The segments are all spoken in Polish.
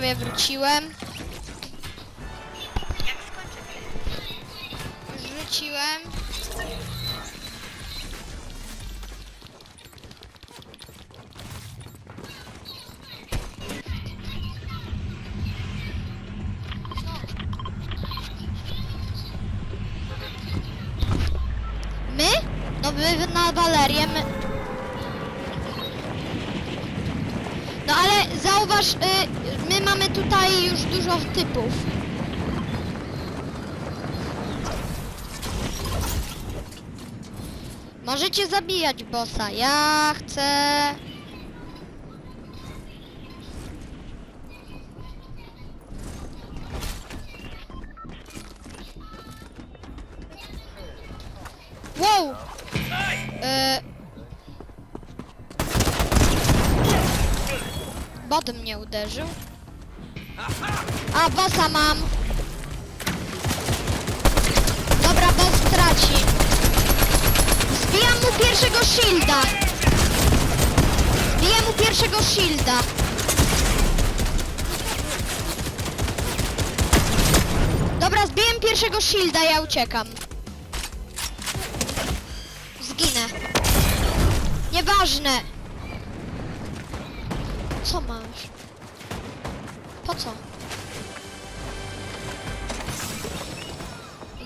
Widzowie, wróciłem. Wróciłem. My? No my na Walerię, my... No ale zauważ, y, my mamy tutaj już dużo typów. Możecie zabijać bossa. Ja chcę... Bot mnie uderzył. A, bossa mam. Dobra, boss traci. Zbijam mu pierwszego shielda. Zbiję mu pierwszego shielda. Dobra, zbiję pierwszego shielda, ja uciekam. Zginę. Nieważne. Co masz? Po co?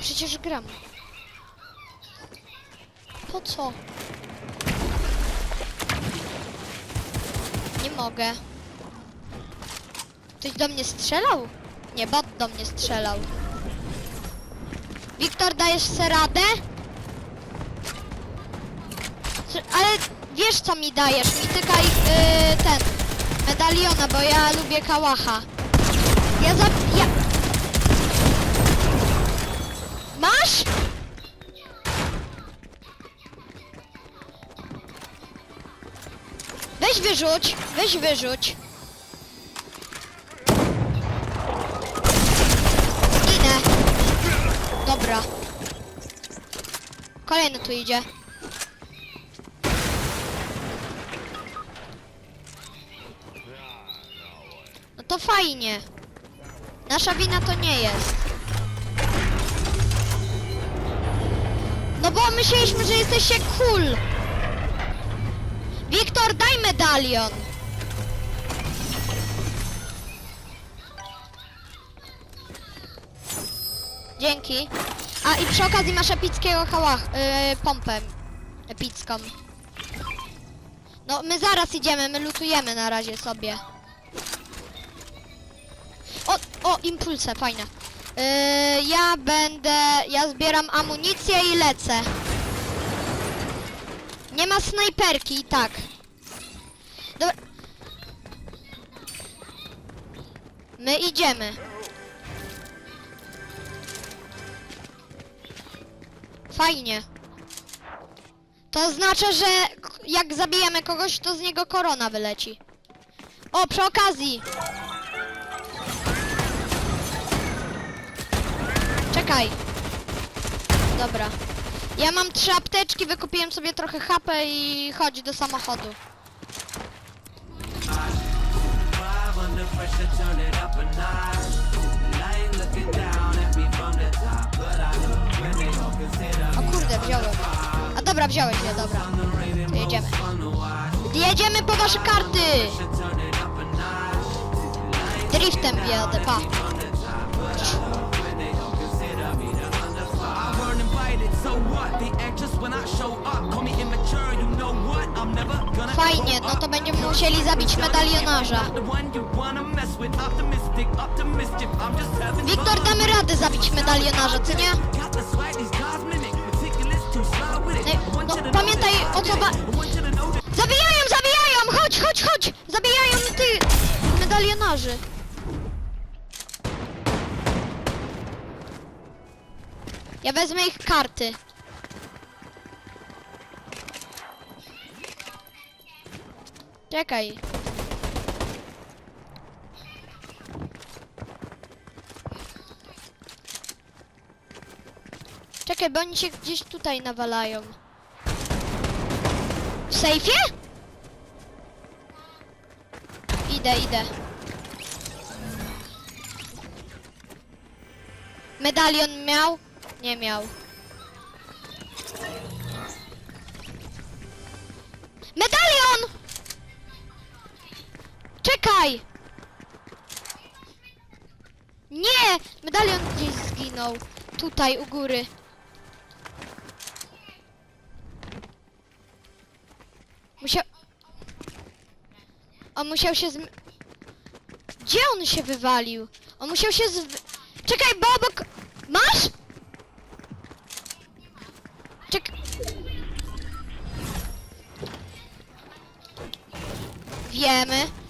Przecież gram. Po co? Nie mogę. Ktoś do mnie strzelał? Nie, bot do mnie strzelał. Wiktor, dajesz se radę? Ale wiesz co mi dajesz? Mi tykaj yy, ten medaliona, bo ja lubię kałacha. Ja za... Ja... Masz? Weź wyrzuć, weź wyrzuć. Zginę. Dobra. Kolejny tu idzie. To fajnie. Nasza wina to nie jest. No bo myśleliśmy, że jesteście cool. Wiktor, daj medalion. Dzięki. A i przy okazji masz epickiego kałach, yy, pompę epicką. No my zaraz idziemy, my lutujemy na razie sobie. O, impulse, fajne. Yy, ja będę, ja zbieram amunicję i lecę. Nie ma snajperki, tak. Dobra. My idziemy. Fajnie. To oznacza, że jak zabijemy kogoś, to z niego korona wyleci. O, przy okazji. Czekaj. Dobra. Ja mam trzy apteczki, wykupiłem sobie trochę HP i chodź do samochodu. O kurde, wziąłem. A dobra, wziąłeś je, dobra. To jedziemy. Jedziemy po wasze karty! Driftem wjadę, pa. Fajnie, no to będziemy musieli zabić medalionarza. Wiktor, damy radę zabić medalionarza, co nie? No, pamiętaj o co ba... Zabijają, zabijają! Chodź, chodź, chodź! Zabijają ty medalionarzy. Ja wezmę ich karty. Czekaj. Czekaj, bo oni się gdzieś tutaj nawalają. W sejfie? Idę, idę. Medalion miał? Nie miał. Czekaj! Nie! Medalion gdzieś zginął. Tutaj, u góry. Musiał... On musiał się zm... Gdzie on się wywalił? On musiał się z... Czekaj, bo obok... Masz? Czek... Wiemy.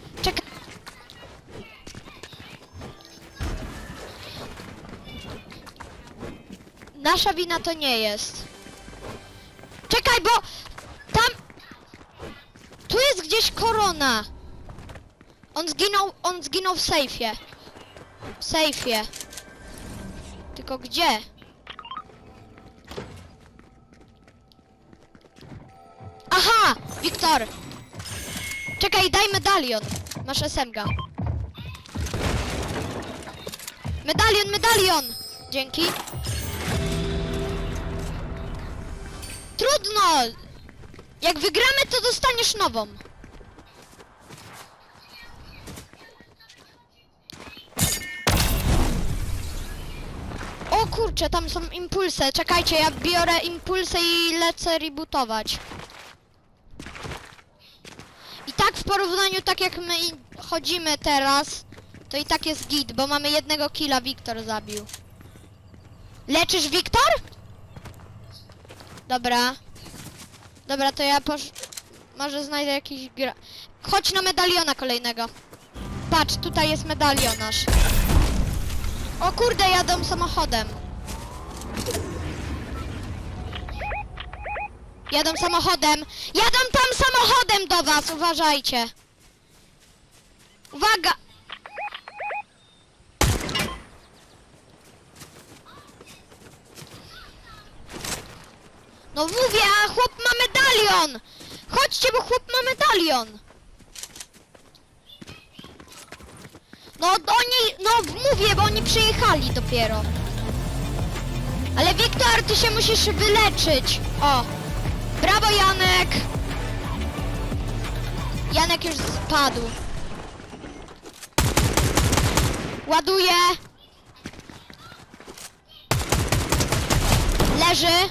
Nasza wina to nie jest. Czekaj, bo tam... Tu jest gdzieś korona. On zginął, on zginął w sejfie. W sejfie. Tylko gdzie? Aha! Wiktor! Czekaj, daj medalion. Masz SMG. Medalion, medalion! Dzięki. Trudno! Jak wygramy, to dostaniesz nową. O kurczę, tam są impulsy. Czekajcie, ja biorę impulsy i lecę rebootować. I tak w porównaniu, tak jak my chodzimy teraz, to i tak jest git, bo mamy jednego killa, Wiktor zabił. Leczysz Wiktor? Dobra. Dobra, to ja posz... Może znajdę jakiś gra... Chodź na medaliona kolejnego. Patrz, tutaj jest medalion nasz. O kurde, jadą samochodem. Jadą samochodem. Jadą tam samochodem do was, uważajcie. Uwaga! No mówię, a chłop ma medalion! Chodźcie, bo chłop ma medalion! No oni, no mówię, bo oni przyjechali dopiero. Ale Wiktor, ty się musisz wyleczyć. O, brawo Janek. Janek już spadł. Ładuję. Leży.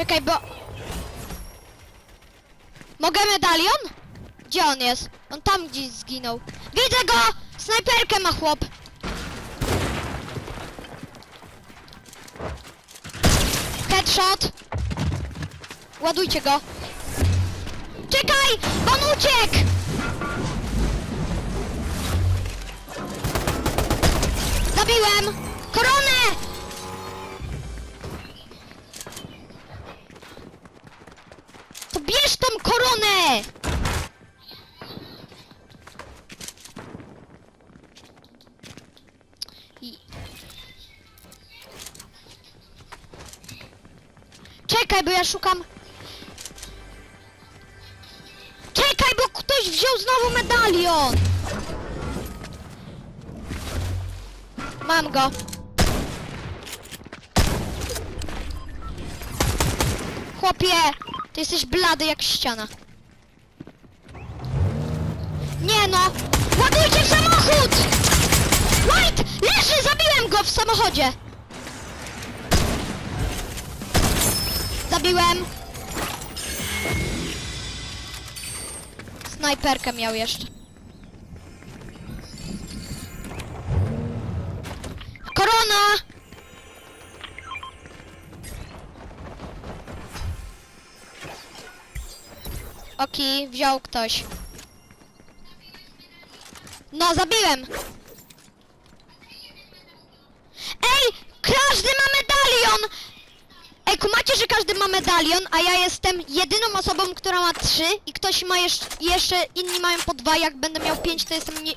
Czekaj, bo... Mogę medalion? Gdzie on jest? On tam gdzieś zginął. Widzę go! Snajperkę ma chłop. Headshot. Ładujcie go. Czekaj! On uciekł! Zabiłem! Koronę! Bierz tą koronę! Czekaj, bo ja szukam... Czekaj, bo ktoś wziął znowu medalion! Mam go. Chłopie, jesteś blady jak ściana. Nie no! Ładujcie w samochód! White! Leży! Zabiłem go w samochodzie! Zabiłem! Snajperkę miał jeszcze. Korona! Oki, wziął ktoś. No, zabiłem! Ej, każdy ma medalion! Ej, kumacie, że każdy ma medalion, a ja jestem jedyną osobą, która ma trzy i ktoś ma jeszcze, jeszcze inni mają po dwa, jak będę miał pięć, to jestem nie...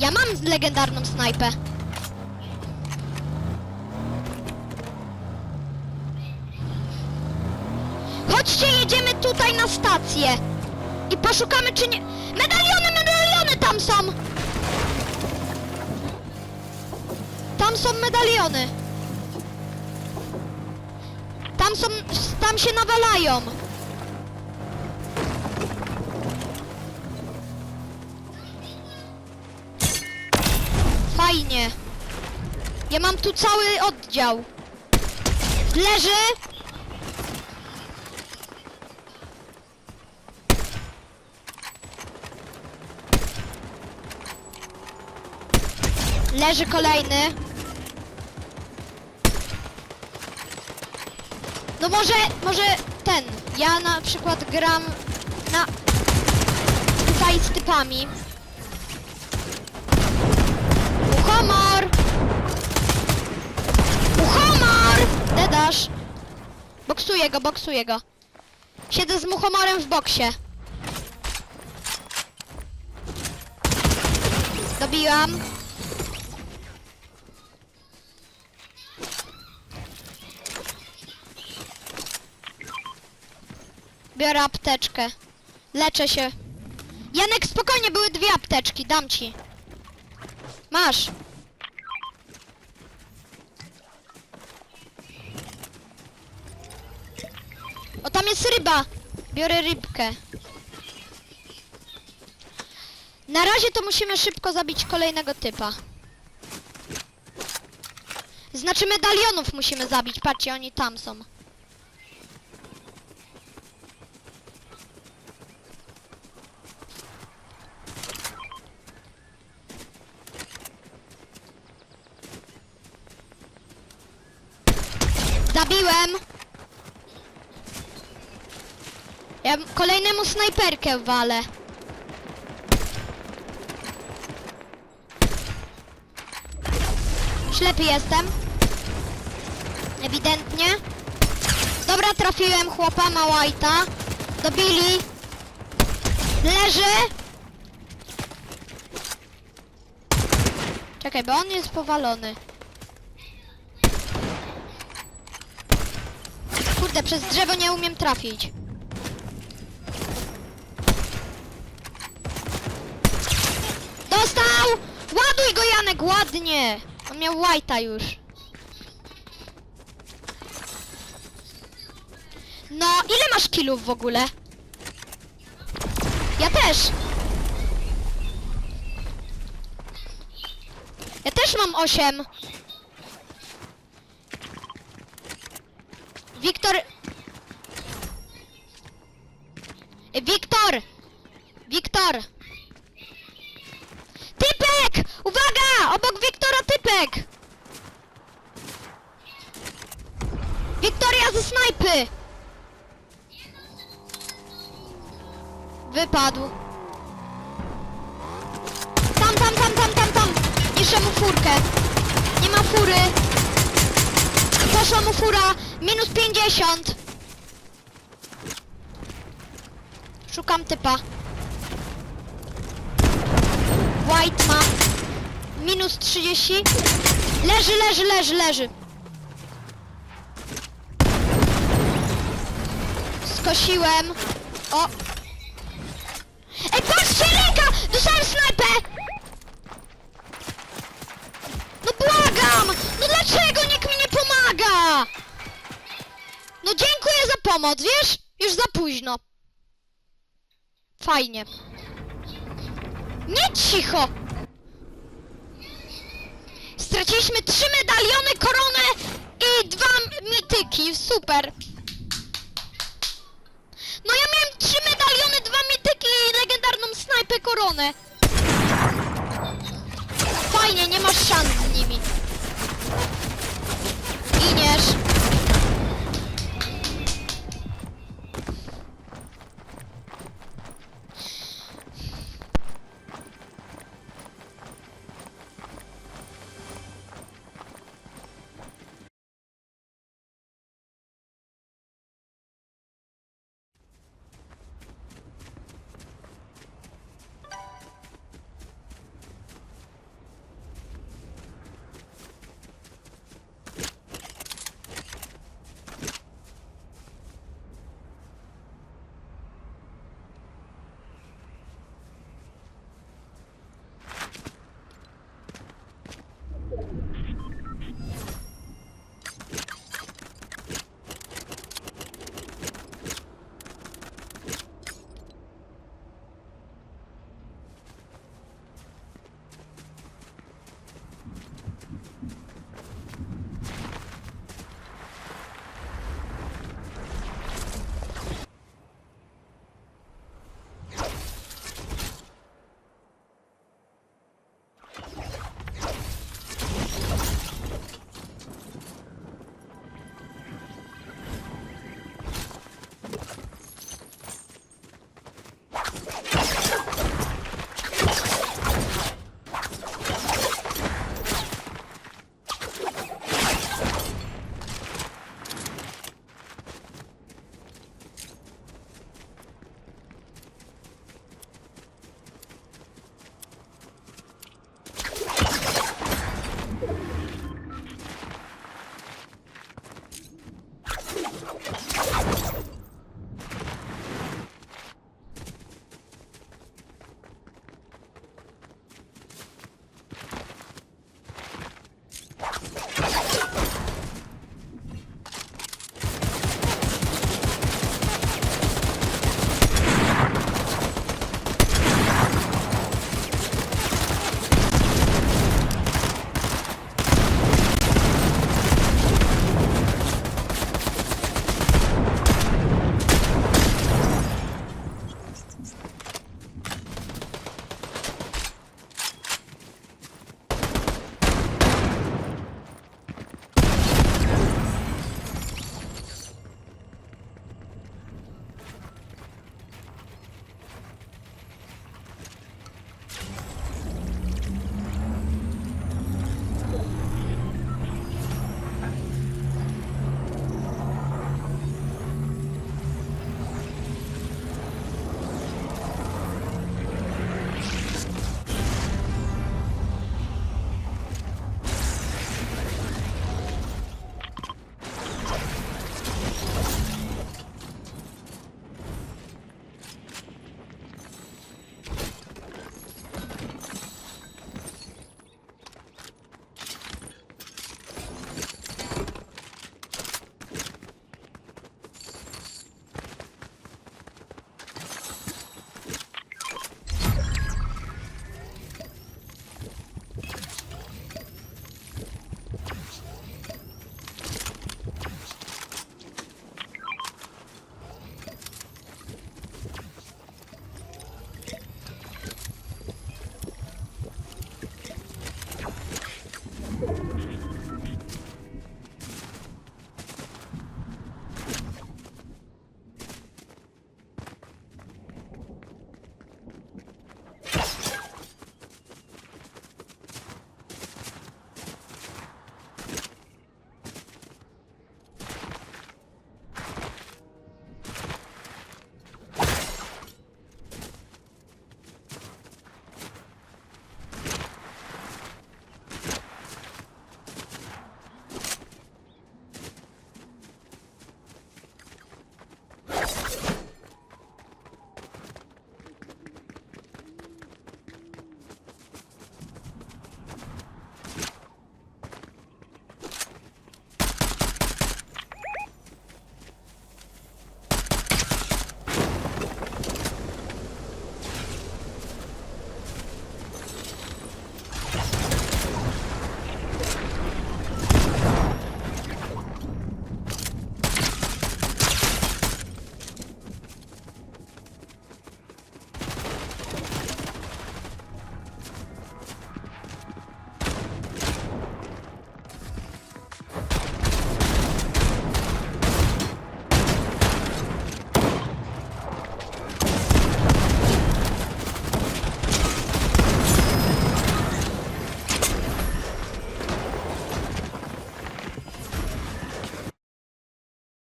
Ja mam legendarną snajpę. Chodźcie, jedziemy tutaj na stację. I poszukamy, czy nie... Medaliony, medaliony! tam są! Tam są medaliony! Tam są, tam się nawalają! Fajnie! Ja mam tu cały oddział! Leży! Leży kolejny. No może, może ten. Ja na przykład gram na... Tutaj z typami. Uchomor! Uchomor! Dedasz. Boksuję go, boksuję go. Siedzę z muchomorem w boksie. Dobiłam. Biorę apteczkę. Leczę się. Janek, spokojnie, były dwie apteczki, dam ci. Masz. O, tam jest ryba. Biorę rybkę. Na razie to musimy szybko zabić kolejnego typa. Znaczy medalionów musimy zabić. Patrzcie, oni tam są. Zabiłem! Ja kolejnemu snajperkę walę. Ślepy jestem. Ewidentnie. Dobra, trafiłem chłopa, white'a. Dobili. Leży. Czekaj, bo on jest powalony. Kurde, przez drzewo nie umiem trafić. Dostał! Ładuj go Janek, ładnie! On miał white'a już. No, ile masz killów w ogóle? Ja też. Ja też mam 8. Wiktor... Wiktor! Wiktor! 50. Szukam typa. White ma. Minus 30. Leży, leży, leży, leży. Skosiłem. O. Ej, patrzcie, ręka! Dostałem snajpę! No błagam! No dlaczego nie? No dziękuję za pomoc, wiesz? Już za późno. Fajnie. Nie cicho! Straciliśmy trzy medaliony, koronę i dwa mityki. Super. No ja miałem trzy medaliony, dwa mityki i legendarną snajpę koronę. Fajnie, nie masz szans z nimi. Giniesz.